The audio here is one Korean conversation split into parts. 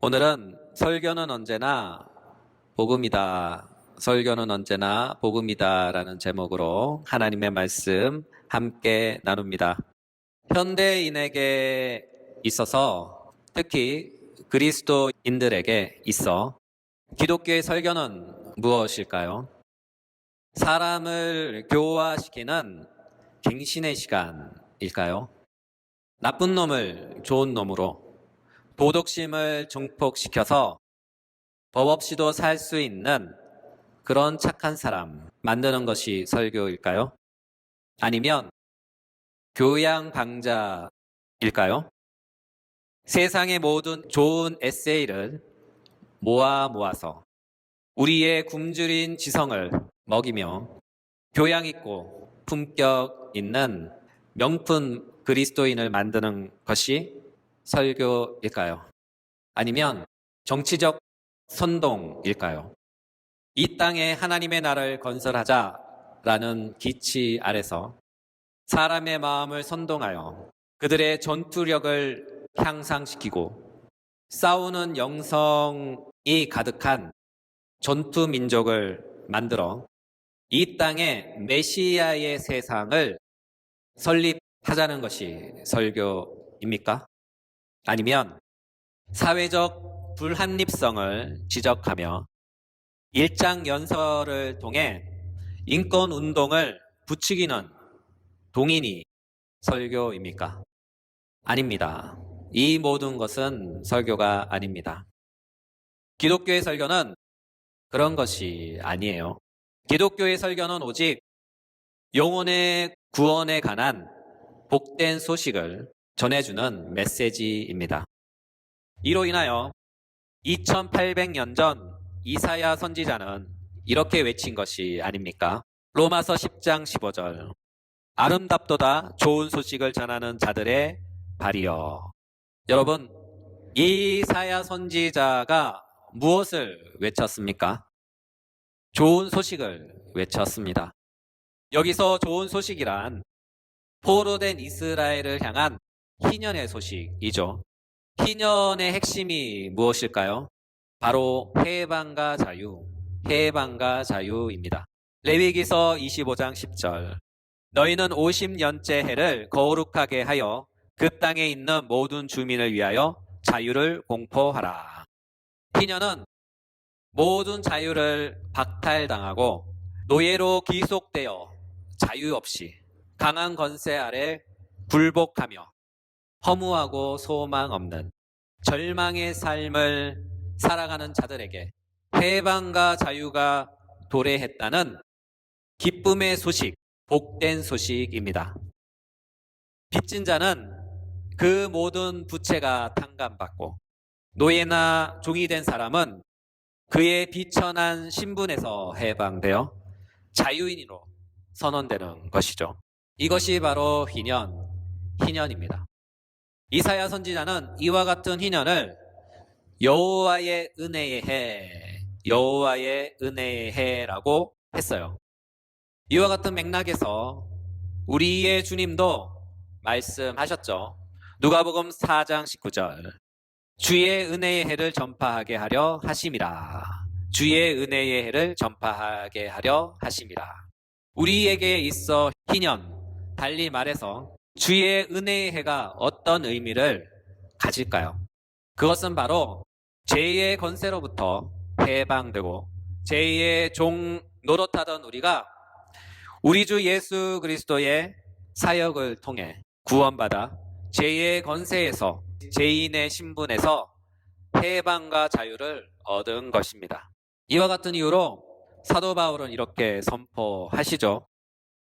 오늘은 설교는 언제나 복음이다. 설교는 언제나 복음이다 라는 제목으로 하나님의 말씀 함께 나눕니다. 현대인에게 있어서 특히 그리스도인들에게 있어 기독교의 설교는 무엇일까요? 사람을 교화시키는 갱신의 시간일까요? 나쁜 놈을 좋은 놈으로 도덕심을 증폭시켜서 법 없이도 살 수 있는 그런 착한 사람 만드는 것이 설교일까요? 아니면 교양 강자일까요? 세상의 모든 좋은 에세이를 모아 모아서 우리의 굶주린 지성을 먹이며 교양 있고 품격 있는 명품 그리스도인을 만드는 것이 설교일까요? 아니면 정치적 선동일까요? 이 땅에 하나님의 나라를 건설하자라는 기치 아래서 사람의 마음을 선동하여 그들의 전투력을 향상시키고 싸우는 영성이 가득한 전투 민족을 만들어 이 땅에 메시아의 세상을 설립하자는 것이 설교입니까? 아니면 사회적 불합립성을 지적하며 일장 연설을 통해 인권 운동을 부추기는 동인이 설교입니까? 아닙니다. 이 모든 것은 설교가 아닙니다. 기독교의 설교는 그런 것이 아니에요. 기독교의 설교는 오직 영혼의 구원에 관한 복된 소식을 전해주는 메시지입니다. 이로 인하여 2800년 전 이사야 선지자는 이렇게 외친 것이 아닙니까? 로마서 10장 15절. 아름답도다 좋은 소식을 전하는 자들의 발이여. 여러분, 이사야 선지자가 무엇을 외쳤습니까? 좋은 소식을 외쳤습니다. 여기서 좋은 소식이란 포로된 이스라엘을 향한 희년의 소식이죠. 희년의 핵심이 무엇일까요? 바로 해방과 자유, 해방과 자유입니다. 레위기서 25장 10절. 너희는 50년째 해를 거룩하게 하여 그 땅에 있는 모든 주민을 위하여 자유를 공포하라. 희년은 모든 자유를 박탈당하고 노예로 귀속되어 자유 없이 강한 권세 아래 굴복하며 허무하고 소망 없는 절망의 삶을 살아가는 자들에게 해방과 자유가 도래했다는 기쁨의 소식, 복된 소식입니다. 빚진 자는 그 모든 부채가 탕감받고 노예나 종이 된 사람은 그의 비천한 신분에서 해방되어 자유인으로 선언되는 것이죠. 이것이 바로 희년, 희년입니다. 이사야 선지자는 이와 같은 희년을 여호와의 은혜의 해, 여호와의 은혜의 해라고 했어요. 이와 같은 맥락에서 우리의 주님도 말씀하셨죠. 누가복음 4장 19절. 주의 은혜의 해를 전파하게 하려 하심이라. 주의 은혜의 해를 전파하게 하려 하심이라. 우리에게 있어 희년, 달리 말해서 주의 은혜의 해가 어떤 의미를 가질까요? 그것은 바로 죄의 권세로부터 해방되고 죄의 종 노릇하던 우리가 우리 주 예수 그리스도의 사역을 통해 구원받아 죄의 권세에서 죄인의 신분에서 해방과 자유를 얻은 것입니다. 이와 같은 이유로 사도 바울은 이렇게 선포하시죠.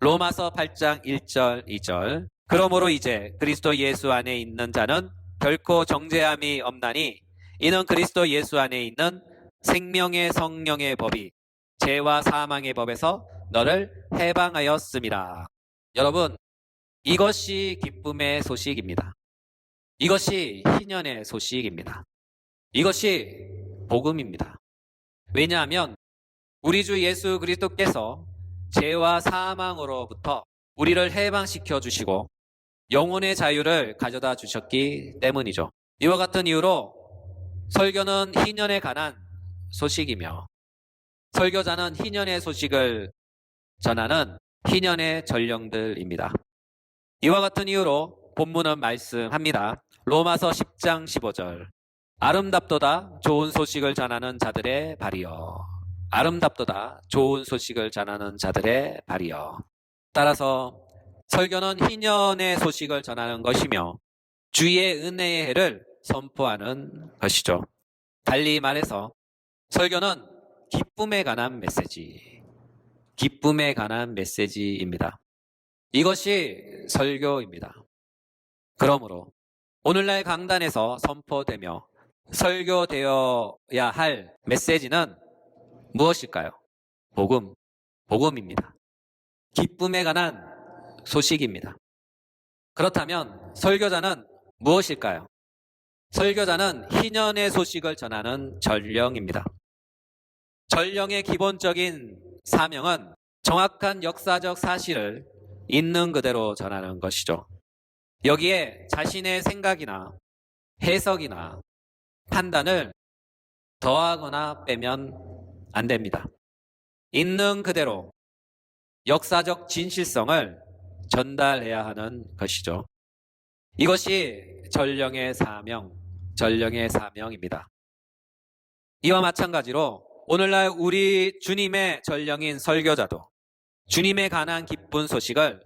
로마서 8장 1절 2절 그러므로 이제 그리스도 예수 안에 있는 자는 결코 정죄함이 없나니 이는 그리스도 예수 안에 있는 생명의 성령의 법이 죄와 사망의 법에서 너를 해방하였습니다. 여러분, 이것이 기쁨의 소식입니다. 이것이 희년의 소식입니다. 이것이 복음입니다. 왜냐하면 우리 주 예수 그리스도께서 죄와 사망으로부터 우리를 해방시켜 주시고 영혼의 자유를 가져다 주셨기 때문이죠. 이와 같은 이유로 설교는 희년에 관한 소식이며 설교자는 희년의 소식을 전하는 희년의 전령들입니다. 이와 같은 이유로 본문은 말씀합니다. 로마서 10장 15절. 아름답도다 좋은 소식을 전하는 자들의 발이여. 아름답도다 좋은 소식을 전하는 자들의 발이여. 따라서 설교는 희년의 소식을 전하는 것이며 주의 은혜의 해를 선포하는 것이죠. 달리 말해서 설교는 기쁨에 관한 메시지, 기쁨에 관한 메시지입니다. 이것이 설교입니다. 그러므로 오늘날 강단에서 선포되며 설교되어야 할 메시지는 무엇일까요? 복음, 복음입니다. 기쁨에 관한 소식입니다. 그렇다면 설교자는 무엇일까요? 설교자는 희년의 소식을 전하는 전령입니다. 전령의 기본적인 사명은 정확한 역사적 사실을 있는 그대로 전하는 것이죠. 여기에 자신의 생각이나 해석이나 판단을 더하거나 빼면 안 됩니다. 있는 그대로 역사적 진실성을 전달해야 하는 것이죠. 이것이 전령의 사명, 전령의 사명입니다. 이와 마찬가지로 오늘날 우리 주님의 전령인 설교자도 주님에 관한 기쁜 소식을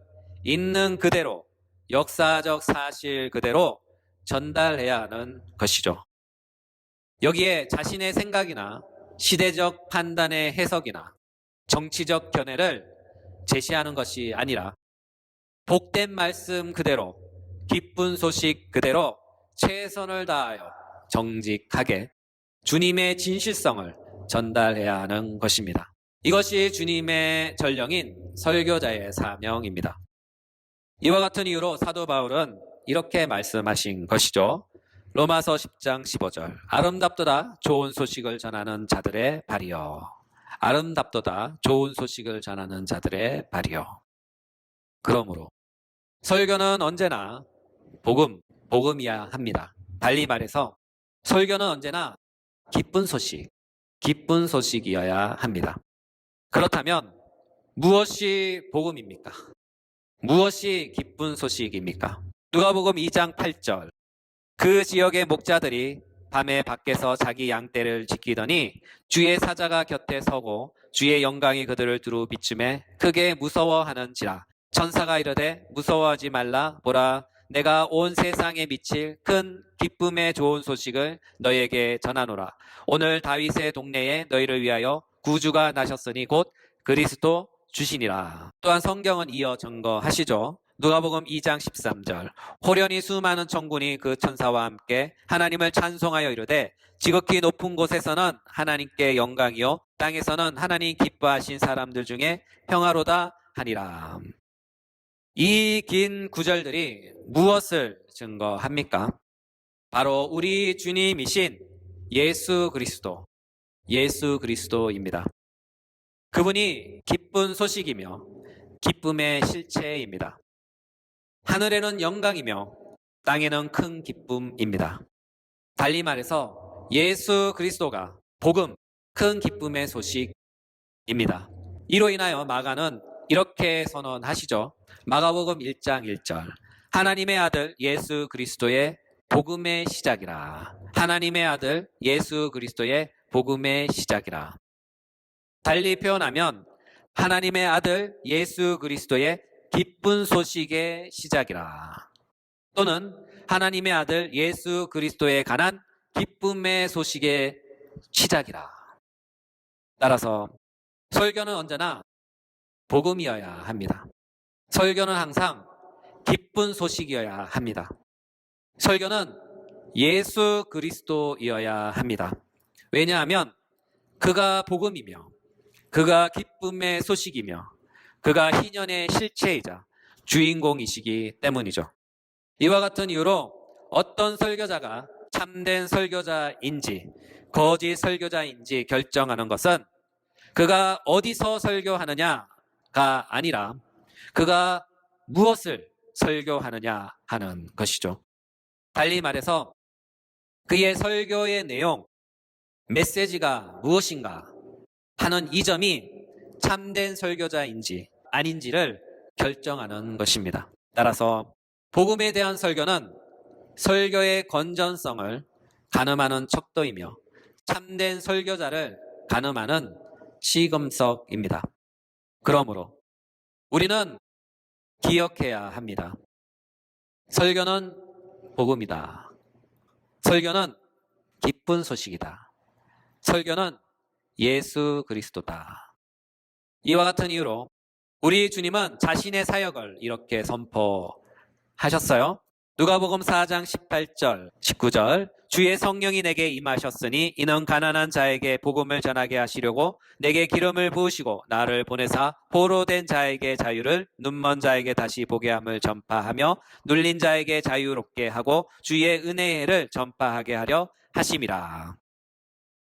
있는 그대로 역사적 사실 그대로 전달해야 하는 것이죠. 여기에 자신의 생각이나 시대적 판단의 해석이나 정치적 견해를 제시하는 것이 아니라 복된 말씀 그대로 기쁜 소식 그대로 최선을 다하여 정직하게 주님의 진실성을 전달해야 하는 것입니다. 이것이 주님의 전령인 설교자의 사명입니다. 이와 같은 이유로 사도 바울은 이렇게 말씀하신 것이죠. 로마서 10장 15절. 아름답도다 좋은 소식을 전하는 자들의 발이여. 아름답도다 좋은 소식을 전하는 자들의 발이여. 그러므로 설교는 언제나 복음, 복음이야 합니다. 달리 말해서 설교는 언제나 기쁜 소식, 기쁜 소식이어야 합니다. 그렇다면 무엇이 복음입니까? 무엇이 기쁜 소식입니까? 누가복음 2장 8절. 그 지역의 목자들이 밤에 밖에서 자기 양떼를 지키더니 주의 사자가 곁에 서고 주의 영광이 그들을 두루 비춤에 크게 무서워하는지라 천사가 이르되 무서워하지 말라. 보라 내가 온 세상에 미칠 큰 기쁨의 좋은 소식을 너에게 전하노라. 오늘 다윗의 동네에 너희를 위하여 구주가 나셨으니 곧 그리스도 주시니라. 또한 성경은 이어 증거하시죠. 누가복음 2장 13절. 호련히 수많은 천군이 그 천사와 함께 하나님을 찬송하여 이르되 지극히 높은 곳에서는 하나님께 영광이요. 땅에서는 하나님 기뻐하신 사람들 중에 평화로다 하니라. 이 긴 구절들이 무엇을 증거합니까? 바로 우리 주님이신 예수 그리스도, 예수 그리스도입니다. 그분이 기쁜 소식이며 기쁨의 실체입니다. 하늘에는 영광이며 땅에는 큰 기쁨입니다. 달리 말해서 예수 그리스도가 복음, 큰 기쁨의 소식입니다. 이로 인하여 마가는 이렇게 선언하시죠. 마가복음 1장 1절. 하나님의 아들 예수 그리스도의 복음의 시작이라. 하나님의 아들 예수 그리스도의 복음의 시작이라. 달리 표현하면 하나님의 아들 예수 그리스도의 기쁜 소식의 시작이라. 또는 하나님의 아들 예수 그리스도에 관한 기쁨의 소식의 시작이라. 따라서 설교는 언제나 복음이어야 합니다. 설교는 항상 기쁜 소식이어야 합니다. 설교는 예수 그리스도이어야 합니다. 왜냐하면 그가 복음이며 그가 기쁨의 소식이며 그가 희년의 실체이자 주인공이시기 때문이죠. 이와 같은 이유로 어떤 설교자가 참된 설교자인지 거짓 설교자인지 결정하는 것은 그가 어디서 설교하느냐가 아니라 그가 무엇을 설교하느냐 하는 것이죠. 달리 말해서 그의 설교의 내용, 메시지가 무엇인가 하는 이 점이 참된 설교자인지 아닌지를 결정하는 것입니다. 따라서 복음에 대한 설교는 설교의 건전성을 가늠하는 척도이며 참된 설교자를 가늠하는 시금석입니다. 그러므로 우리는 기억해야 합니다. 설교는 복음이다. 설교는 기쁜 소식이다. 설교는 예수 그리스도다. 이와 같은 이유로 우리 주님은 자신의 사역을 이렇게 선포하셨어요. 누가복음 4장 18절, 19절 주의 성령이 내게 임하셨으니 이는 가난한 자에게 복음을 전하게 하시려고 내게 기름을 부으시고 나를 보내사 보로 된 자에게 자유를 눈먼 자에게 다시 보게 함을 전파하며 눌린 자에게 자유롭게 하고 주의 은혜를 전파하게 하려 하심이라.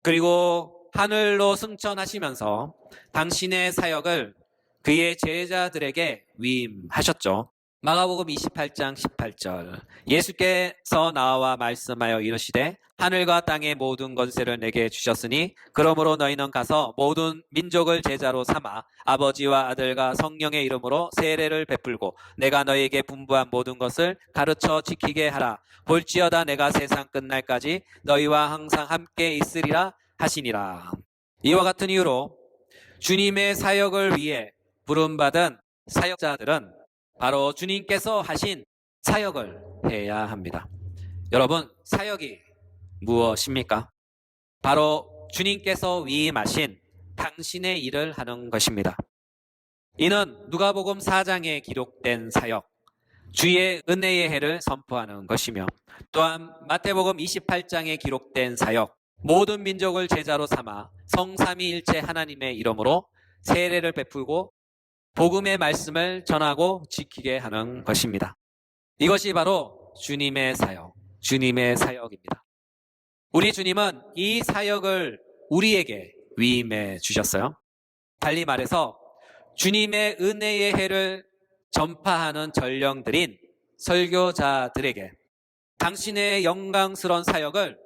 그리고 하늘로 승천하시면서 당신의 사역을 그의 제자들에게 위임하셨죠. 마가복음 28장 18절. 예수께서 나와 말씀하여 이르시되 하늘과 땅의 모든 권세를 내게 주셨으니 그러므로 너희는 가서 모든 민족을 제자로 삼아 아버지와 아들과 성령의 이름으로 세례를 베풀고 내가 너희에게 분부한 모든 것을 가르쳐 지키게 하라. 볼지어다 내가 세상 끝날까지 너희와 항상 함께 있으리라 하시니라. 이와 같은 이유로 주님의 사역을 위해 부름받은 사역자들은 바로 주님께서 하신 사역을 해야 합니다. 여러분, 사역이 무엇입니까? 바로 주님께서 위임하신 당신의 일을 하는 것입니다. 이는 누가복음 4장에 기록된 사역, 주의 은혜의 해를 선포하는 것이며 또한 마태복음 28장에 기록된 사역, 모든 민족을 제자로 삼아 성삼위일체 하나님의 이름으로 세례를 베풀고 복음의 말씀을 전하고 지키게 하는 것입니다. 이것이 바로 주님의 사역, 주님의 사역입니다. 우리 주님은 이 사역을 우리에게 위임해 주셨어요. 달리 말해서 주님의 은혜의 해를 전파하는 전령들인 설교자들에게 당신의 영광스러운 사역을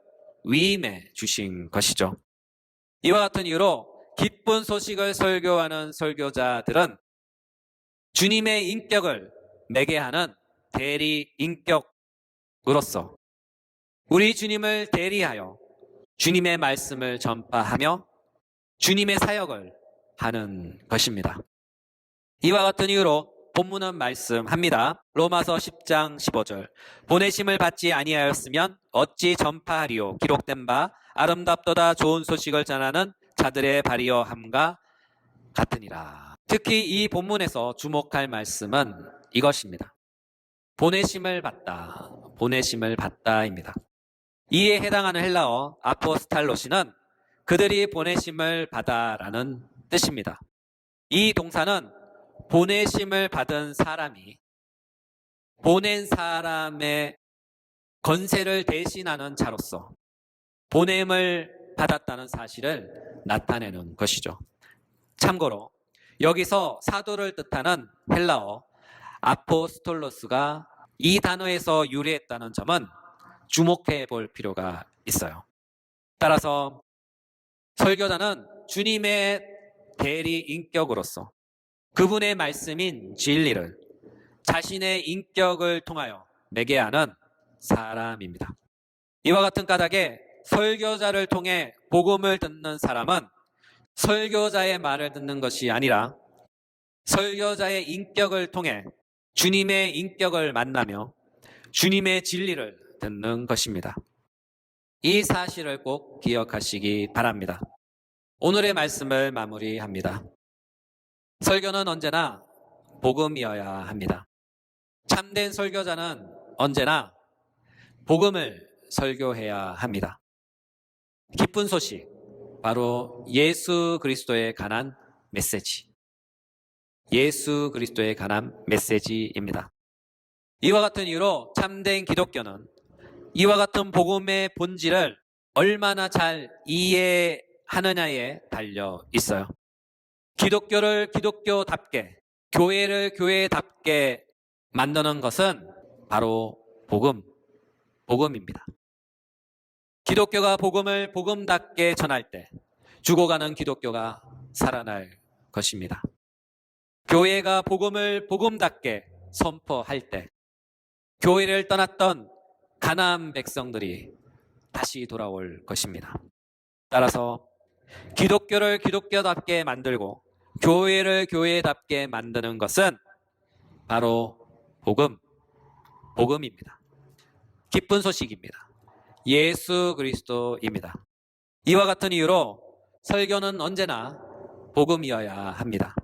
위임해 주신 것이죠. 이와 같은 이유로 기쁜 소식을 설교하는 설교자들은 주님의 인격을 매개 하는 대리 인격으로서 우리 주님을 대리하여 주님의 말씀을 전파하며 주님의 사역을 하는 것입니다. 이와 같은 이유로 본문은 말씀합니다. 로마서 10장 15절. 보내심을 받지 아니하였으면 어찌 전파하리요. 기록된 바 아름답도다 좋은 소식을 전하는 자들의 발이여 함과 같으니라. 특히 이 본문에서 주목할 말씀은 이것입니다. 보내심을 받다, 보내심을 받다입니다. 이에 해당하는 헬라어 아포스탈로시는 그들이 보내심을 받아라는 뜻입니다. 이 동사는 보내심을 받은 사람이 보낸 사람의 건세를 대신하는 자로서 보냄을 받았다는 사실을 나타내는 것이죠. 참고로 여기서 사도를 뜻하는 헬라어 아포스톨로스가 이 단어에서 유래했다는 점은 주목해 볼 필요가 있어요. 따라서 설교자는 주님의 대리 인격으로서 그분의 말씀인 진리를 자신의 인격을 통하여 매개하는 사람입니다. 이와 같은 까닭에 설교자를 통해 복음을 듣는 사람은 설교자의 말을 듣는 것이 아니라 설교자의 인격을 통해 주님의 인격을 만나며 주님의 진리를 듣는 것입니다. 이 사실을 꼭 기억하시기 바랍니다. 오늘의 말씀을 마무리합니다. 설교는 언제나 복음이어야 합니다. 참된 설교자는 언제나 복음을 설교해야 합니다. 기쁜 소식, 바로 예수 그리스도에 관한 메시지. 예수 그리스도에 관한 메시지입니다. 이와 같은 이유로 참된 기독교는 이와 같은 복음의 본질을 얼마나 잘 이해하느냐에 달려 있어요. 기독교를 기독교답게, 교회를 교회답게 만드는 것은 바로 복음, 복음입니다. 기독교가 복음을 복음답게 전할 때 죽어가는 기독교가 살아날 것입니다. 교회가 복음을 복음답게 선포할 때 교회를 떠났던 가나안 백성들이 다시 돌아올 것입니다. 따라서 기독교를 기독교답게 만들고 교회를 교회답게 만드는 것은 바로 복음, 복음입니다. 기쁜 소식입니다. 예수 그리스도입니다. 이와 같은 이유로 설교는 언제나 복음이어야 합니다.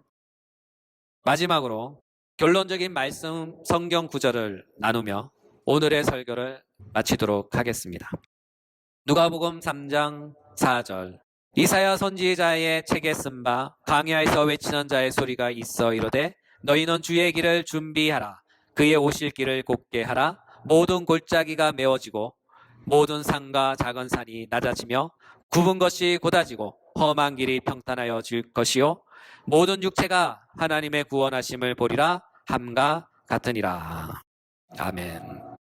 마지막으로 결론적인 말씀 성경 구절을 나누며 오늘의 설교를 마치도록 하겠습니다. 누가복음 3장 4절 이사야 선지자의 책에 쓴 바 강야에서 외치는 자의 소리가 있어 이르되 너희는 주의 길을 준비하라 그의 오실 길을 곱게 하라 모든 골짜기가 메워지고 모든 산과 작은 산이 낮아지며 굽은 것이 곧아지고 험한 길이 평탄하여 질 것이요 모든 육체가 하나님의 구원하심을 보리라 함과 같으니라 아멘.